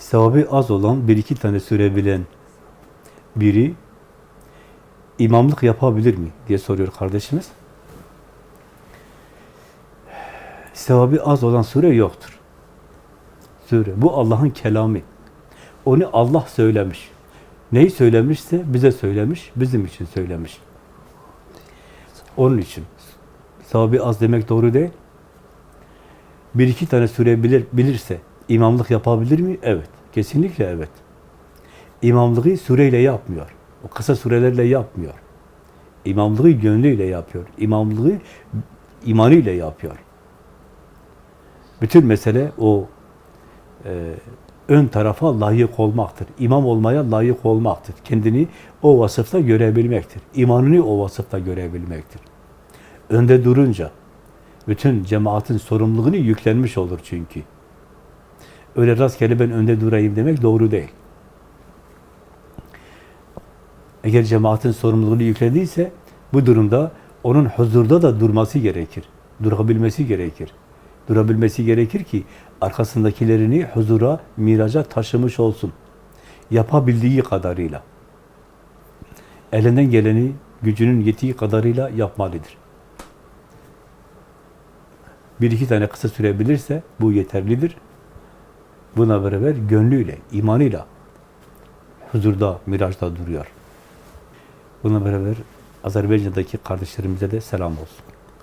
sevabı az olan bir iki tane süre bilen biri imamlık yapabilir mi diye soruyor kardeşimiz. Sevabı az olan sure yoktur. Sure. Bu Allah'ın kelamı. Onu Allah söylemiş. Neyi söylemişse bize söylemiş, bizim için söylemiş. Onun için sevabı az demek doğru değil. Bir iki tane sure bilir, bilirse imamlık yapabilir mi? Evet. Kesinlikle evet. İmamlığı sureyle yapmıyor. O kısa surelerle yapmıyor. İmamlığı gönlüyle yapıyor. İmamlığı imanıyla yapıyor. Bütün mesele o e, ön tarafa layık olmaktır. İmam olmaya layık olmaktır. Kendini o vasıfta görebilmektir. İmanını o vasıfta görebilmektir. Önde durunca bütün cemaatin sorumluluğunu yüklenmiş olur çünkü. Öyle rastgele ben önde durayım demek doğru değil. Eğer cemaatin sorumluluğunu yüklediyse bu durumda onun huzurda da durması gerekir. Durabilmesi gerekir. Durabilmesi gerekir ki arkasındakilerini huzura, miraca taşımış olsun. Yapabildiği kadarıyla. Elinden geleni gücünün yettiği kadarıyla yapmalıdır. Bir iki tane kısa sürebilirse bu yeterlidir. Buna beraber gönlüyle, imanıyla huzurda, miraçta duruyor. Buna beraber Azerbaycan'daki kardeşlerimize de selam olsun.